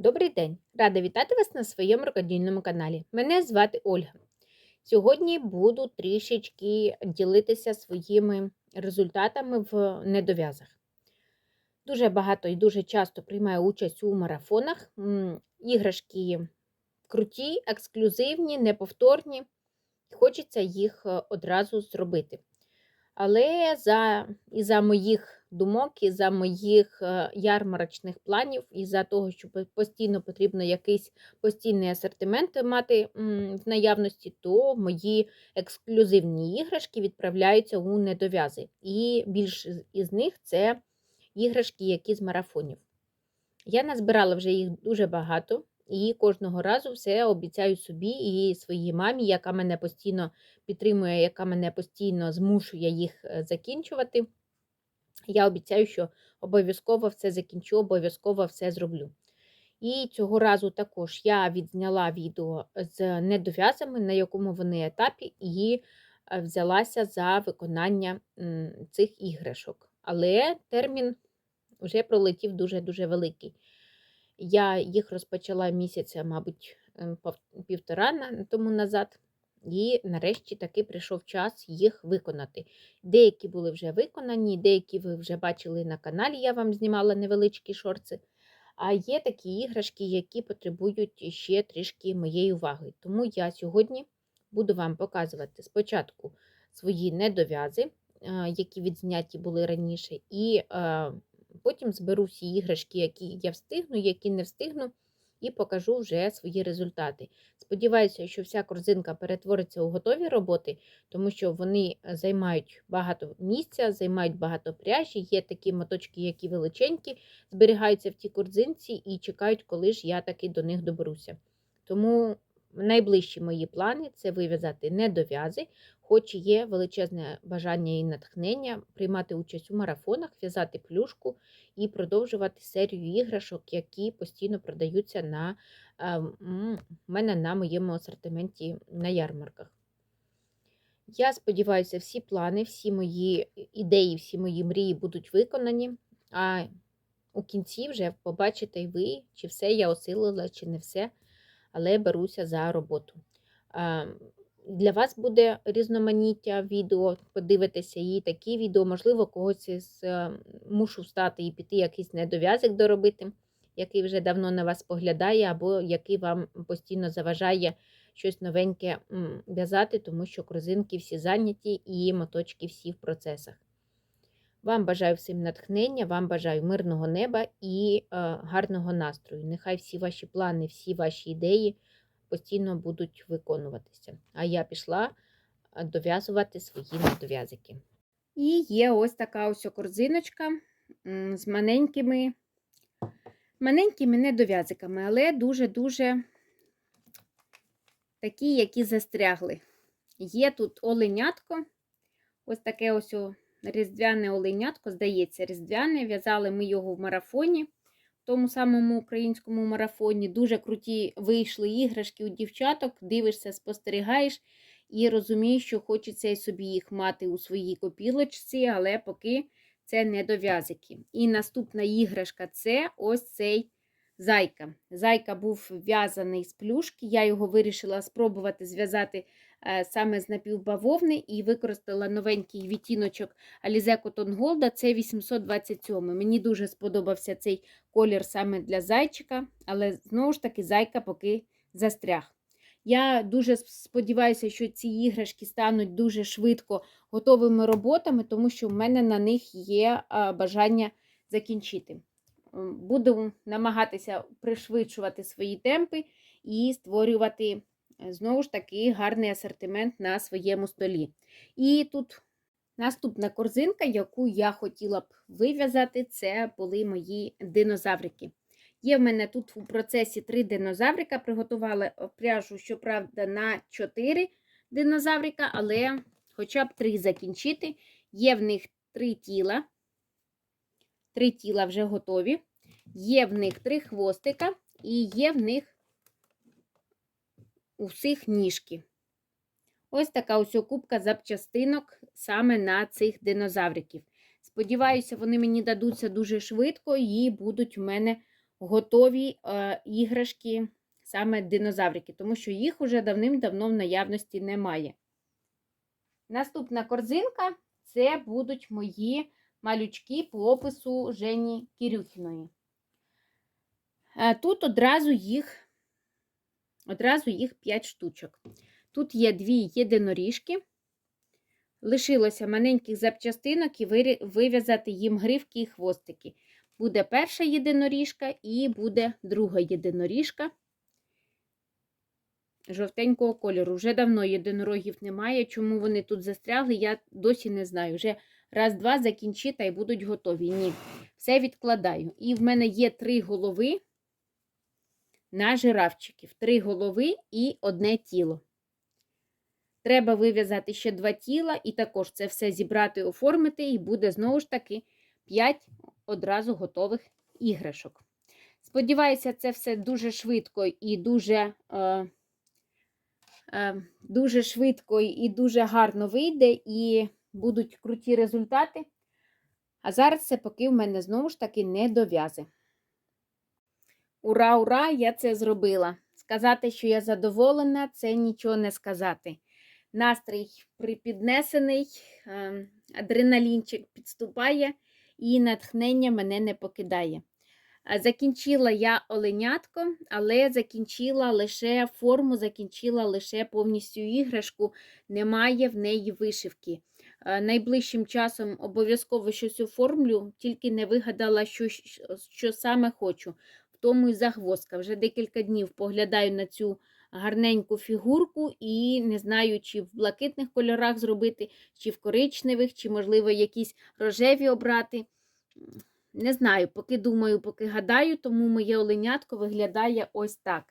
Добрий день! Рада вітати вас на своєму рукодільному каналі. Мене звати Ольга. Сьогодні буду трішечки ділитися своїми результатами в недов'язах. Дуже багато і дуже часто приймаю участь у марафонах. Іграшки круті, ексклюзивні, неповторні. Хочеться їх е, одразу зробити. Але за, і за моїх думок, і за моїх е, ярмарочних планів, і за того, що постійно потрібно якийсь постійний асортимент мати в наявності, то мої ексклюзивні іграшки відправляються у недов'язи. І більш із них це іграшки, які з марафонів. Я назбирала вже їх дуже багато, і кожного разу все обіцяю собі і своїй мамі, яка мене постійно підтримує, яка мене постійно змушує їх е, закінчувати. Я обіцяю, що обов'язково все закінчу, обов'язково все зроблю. І цього разу також я відзняла відео з недов'язами, на якому вони етапі, і е, взялася за виконання цих іграшок. Але термін вже пролетів дуже-дуже великий. Я їх розпочала місяця, мабуть, ем, півтора тому назад. І нарешті таки прийшов час їх виконати. Деякі були вже виконані, деякі ви вже бачили на каналі, я вам знімала невеличкі шорти. А є такі іграшки, які потребують ще трішки моєї уваги. Тому я сьогодні буду вам показувати спочатку свої недов'язи, е, які відзняті були раніше, і е, потім зберу всі іграшки, які я встигну, які не встигну, і покажу вже свої результати. Сподіваюся, що вся корзинка перетвориться у готові роботи, тому що вони е, займають багато місця, займають багато пряжі. Є такі моточки, які величенькі, зберігаються в тій корзинці і чекають, коли ж я таки до них доберуся. Тому найближчі мої плани це вив'язати недов'язи, хоч є величезне бажання і натхнення приймати участь у марафонах, в'язати плюшку і продовжувати серію іграшок, які постійно продаються на е, м, в мене на моєму асортименті на ярмарках. Я сподіваюся, всі плани, всі мої ідеї, всі мої мрії будуть виконані. А у кінці вже побачите й ви, чи все я осилила, чи не все, але беруся за роботу. Для вас буде різноманіття відео, подивитися і такі відео, можливо, когось із е, мушу встати і піти якийсь недов'язок доробити, який вже давно на вас поглядає, або який вам постійно заважає щось новеньке в'язати, тому що корзинки всі зайняті і моточки всі в процесах. Вам бажаю всім натхнення, вам бажаю мирного неба і е, гарного настрою. Нехай всі ваші плани, всі ваші ідеї постійно будуть виконуватися. А я пішла дов'язувати свої недов'язики. І є ось така ось корзиночка з маленькими, маленькими недов'язиками, але дуже-дуже такі, які застрягли. Є тут оленятко, ось таке ось різдвяне оленятко, здається, різдвяне. В'язали ми його в марафоні, тому самому українському марафоні. Дуже круті вийшли іграшки у дівчаток, дивишся, спостерігаєш і розумієш, що хочеться собі їх мати у своїй копілочці, але поки це не дов'язики. І наступна іграшка це ось цей зайка. Зайка був в'язаний з плюшки. Я його вирішила спробувати зв'язати саме з напівбавовни і використала новенький відтіночок Alize Cotton Gold, це 827. Мені дуже сподобався цей колір саме для зайчика, але знову ж таки зайка поки застряг. Я дуже сподіваюся, що ці іграшки стануть дуже швидко готовими роботами, тому що в мене на них є бажання закінчити. Буду намагатися пришвидшувати свої темпи і створювати е, знову ж таки гарний асортимент на своєму столі. І тут наступна корзинка, яку я хотіла б вив'язати, це були мої динозаврики. Є в мене тут у процесі три динозаврика. Приготувала е, пряжу, щоправда, на 4 динозаврика, але хоча б три закінчити. Є в них три тіла. Три тіла вже готові. Є в них три хвостика і є в них у всіх ніжки. Ось така ось кубка запчастинок саме на цих динозавриків. Сподіваюся, вони мені дадуться дуже швидко і будуть у мене готові е, іграшки, саме динозаврики, тому що їх уже давним-давно в наявності немає. Наступна корзинка це будуть мої малючки по опису Жені Кірюхіної. Е, Тут одразу їх, одразу їх 5 штучок. Тут є дві єдиноріжки. Лишилося маленьких запчастинок і вив'язати їм гривки і хвостики. Буде перша єдиноріжка і буде друга єдиноріжка жовтенького кольору. Вже давно єдинорогів немає. Чому вони тут застрягли, я досі не знаю. Вже раз-два закінчи та й будуть готові. Ні, все відкладаю. І в мене є три голови на жирафчиків. Три голови і одне тіло. Треба вив'язати ще два тіла, і також це все зібрати, оформити, і буде знову ж таки 5 одразу готових іграшок. Сподіваюся, це все дуже швидко і дуже, е, е, дуже швидко і дуже гарно вийде, і будуть круті результати. А зараз це поки в мене знову ж таки не дов'язи. Ура, ура! Я це зробила. Сказати, що я задоволена, це нічого не сказати. Настрій припіднесений, е, адреналінчик підступає, і натхнення мене не покидає. Е, Закінчила я оленятко, але закінчила лише форму, закінчила лише повністю іграшку, немає в неї вишивки. Е, Найближчим часом обов'язково щось оформлю, тільки не вигадала, що, що саме хочу. Тому і загвоздка. Вже декілька днів поглядаю на цю гарненьку фігурку і не знаю, чи в блакитних кольорах зробити, чи в коричневих, чи, можливо, якісь рожеві обрати. Не знаю, поки думаю, поки гадаю, тому моє оленятко виглядає ось так.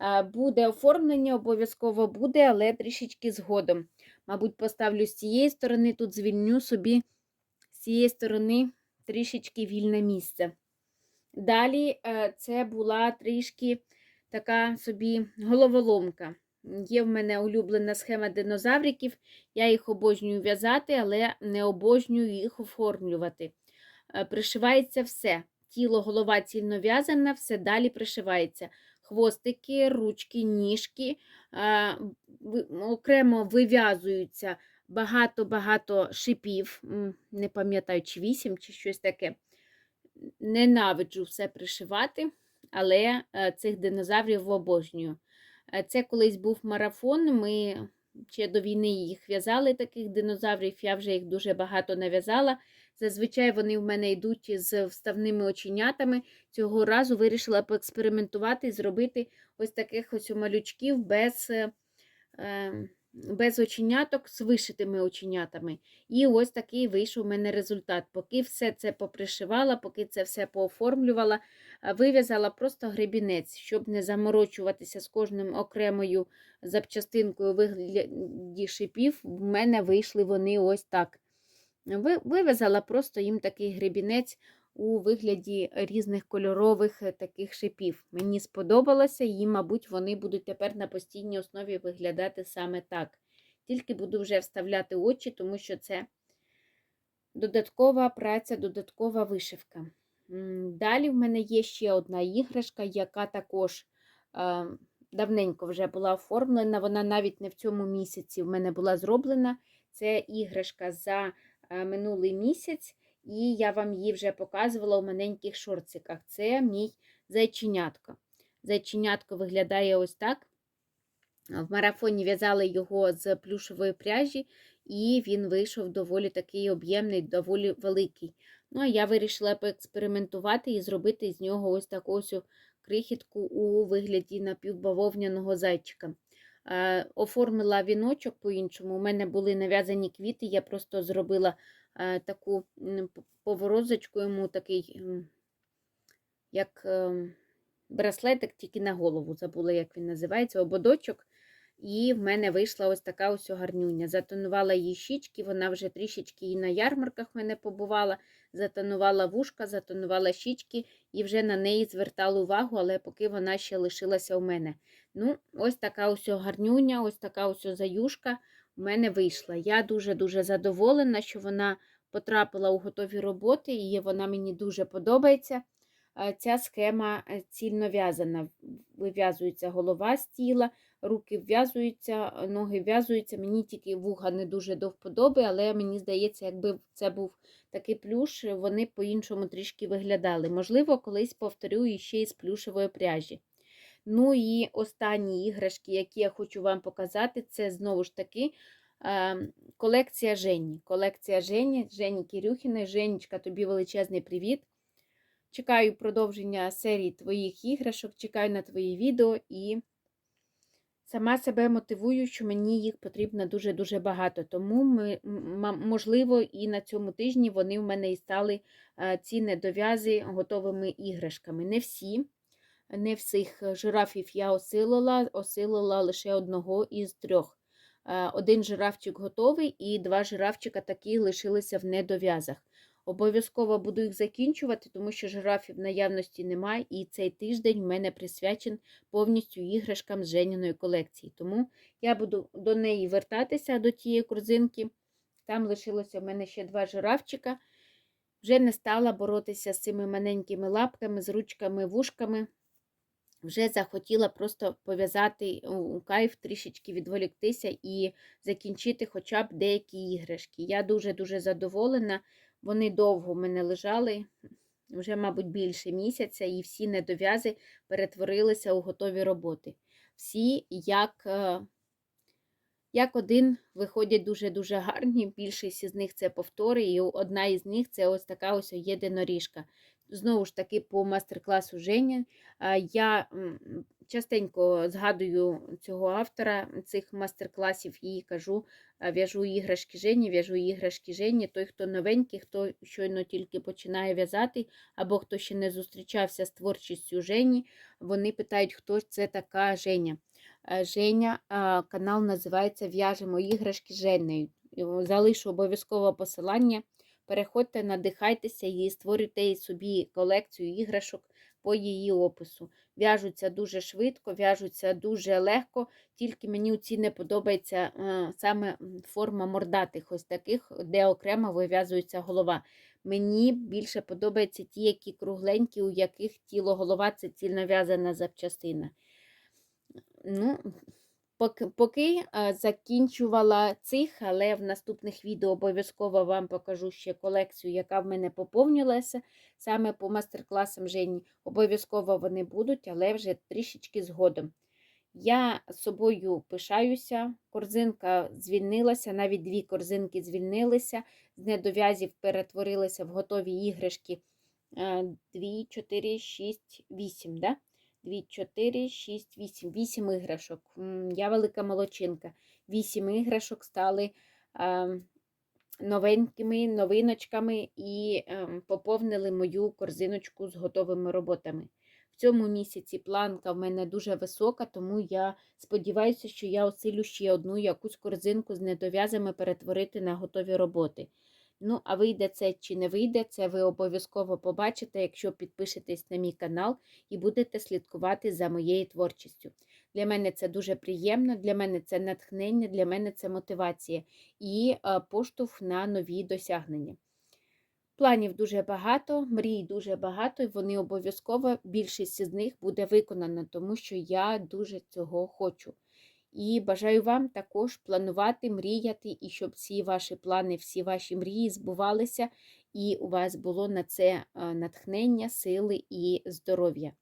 Е, Буде оформлення, обов'язково буде, але трішечки згодом. Мабуть, поставлю з цієї сторони, тут звільню собі з цієї сторони трішечки вільне місце. Далі е, це була трішки така собі головоломка. Є в мене улюблена схема динозавриків, я їх обожнюю в'язати, але не обожнюю їх оформлювати. Е, Пришивається все. Тіло, голова цільно в'язана, все далі пришивається. Хвостики, ручки, ніжки е, окремо вив'язуються багато-багато шипів, не пам'ятаю, чи вісім, чи щось таке. Ненавиджу все пришивати, але е, цих динозаврів обожнюю. Е, Це колись був марафон. Ми ще до війни їх в'язали, таких динозаврів. Я вже їх дуже багато нав'язала. Зазвичай вони в мене йдуть з вставними оченятами. Цього разу вирішила поекспериментувати і зробити ось таких ось малючків без, е, е, без оченяток з вишитими оченятами. І ось такий вийшов у мене результат. Поки все це попришивала, поки це все пооформлювала, вив'язала просто гребінець, щоб не заморочуватися з кожним окремою запчастинкою вигляді шипів. В мене вийшли вони ось так. Вив'язала просто їм такий гребінець у вигляді різних кольорових е, таких шипів. Мені сподобалося, і, мабуть, вони будуть тепер на постійній основі виглядати саме так. Тільки буду вже вставляти очі, тому що це додаткова праця, додаткова вишивка. Далі в мене є ще одна іграшка, яка також е, давненько вже була оформлена. Вона навіть не в цьому місяці в мене була зроблена. Це іграшка за е, минулий місяць, і я вам її вже показувала у маленьких шорциках. Це мій зайченятко. Зайченятко виглядає ось так. В марафоні в'язали його з плюшової пряжі, і він вийшов доволі такий об'ємний, доволі великий. Ну, а я вирішила поекспериментувати і зробити з нього ось таку ось крихітку у вигляді напівбавовняного зайчика. Е, Оформила віночок по-іншому. У мене були нав'язані квіти, я просто зробила е, таку поворозочку йому такий, як ем, браслетик, тільки на голову. Забула, як він називається, ободочок. І в мене вийшла ось така ось гарнюня. Затонувала її щічки, вона вже трішечки і на ярмарках в мене побувала. Затонувала вушка, затонувала щічки і вже на неї звертала увагу, але поки вона ще лишилася у мене. Ну, ось така ось гарнюня, ось така ось заюшка у мене вийшла. Я дуже-дуже задоволена, що вона потрапила у готові роботи, і вона мені дуже подобається. А, ця схема е, цільно в'язана. Вив'язується голова з тіла, руки вв'язуються, ноги вв'язуються. Мені тільки вуха не дуже до вподоби, але мені здається, якби це був такий плюш, вони по-іншому трішки виглядали. Можливо, колись повторю іще із плюшевої пряжі. Ну і останні іграшки, які я хочу вам показати, це знову ж таки е, колекція Жені. Колекція Жені, Жені Кирюхіної. Женечка, тобі величезний привіт. Чекаю продовження серії твоїх іграшок, чекаю на твої відео і сама себе мотивую, що мені їх потрібно дуже-дуже багато. Тому, ми, можливо, і на цьому тижні вони в мене і стали е, ці недов'язи готовими іграшками. Не всі, не всіх жирафів я осилила, осилила лише одного із трьох. Е, один жирафчик готовий, і два жирафчика такі лишилися в недов'язах. Обов'язково буду їх закінчувати, тому що жирафів наявності немає, і цей тиждень в мене присвячен повністю іграшкам з Женіної колекції. Тому я буду до неї вертатися до тієї корзинки. Там лишилося в мене ще два жирафчика. Вже не стала боротися з цими маленькими лапками, з ручками, вушками. Вже захотіла просто пов'язати у кайф, трішечки відволіктися і закінчити хоча б деякі іграшки. Я дуже-дуже задоволена. Вони довго в мене лежали, вже, мабуть, більше місяця, і всі недов'язи перетворилися у готові роботи. Всі, як е, як один, виходять дуже-дуже гарні. Більшість із них це повтори, і одна із них це ось така ось єдиноріжка. Знову ж таки, по мастер-класу Жені. Я частенько згадую цього автора цих мастер-класів і кажу, в'яжу іграшки Жені, в'яжу іграшки Жені. Той, хто новенький, хто щойно тільки починає в'язати, або хто ще не зустрічався з творчістю Жені, вони питають, хто це така Женя. Женя, канал називається В'яжемо іграшки Женею. Залишу обов'язково посилання. Переходьте, надихайтеся і створюйте собі колекцію іграшок по її опису. В'яжуться дуже швидко, в'яжуться дуже легко, тільки мені у ці не подобається е, саме форма мордатих, ось таких, де окремо вив'язується голова. Мені більше подобаються ті, які кругленькі, у яких тіло голова це цільно в'язана запчастина. Ну, Поки поки закінчувала цих, але в наступних відео обов'язково вам покажу ще колекцію, яка в мене поповнилася. Саме по мастер-класам Жені. Обов'язково вони будуть, але вже трішечки згодом. Я собою пишаюся, корзинка звільнилася, навіть дві корзинки звільнилися, з недов'язів перетворилися в готові іграшки 2, 4, 6, 8. Да? 2, 4, 6, 8. 8 іграшок. Я велика молочинка. 8 іграшок стали новенькими новиночками і ем, поповнили мою корзиночку з готовими роботами. В цьому місяці планка в мене дуже висока, тому я сподіваюся, що я осилю ще одну якусь корзинку з недов'язами перетворити на готові роботи. Ну, а вийде це чи не вийде, це ви обов'язково побачите, якщо підпишетесь на мій канал і будете слідкувати за моєю творчістю. Для мене це дуже приємно, для мене це натхнення, для мене це мотивація і е, поштовх на нові досягнення. Планів дуже багато, мрій дуже багато, і вони обов'язково, більшість з них буде виконана, тому що я дуже цього хочу. І бажаю вам також планувати, мріяти, і щоб всі ваші плани, всі ваші мрії збувалися, і у вас було на це натхнення, сили і здоров'я.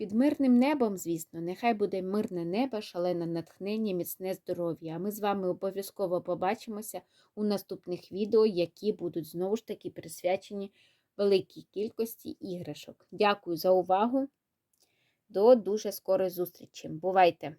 Під мирним небом, звісно, нехай буде мирне небо, шалене натхнення, міцне здоров'я. А ми з вами обов'язково побачимося у наступних відео, які будуть знову ж таки присвячені великій кількості іграшок. Дякую за увагу. До дуже скорої зустрічі. Бувайте!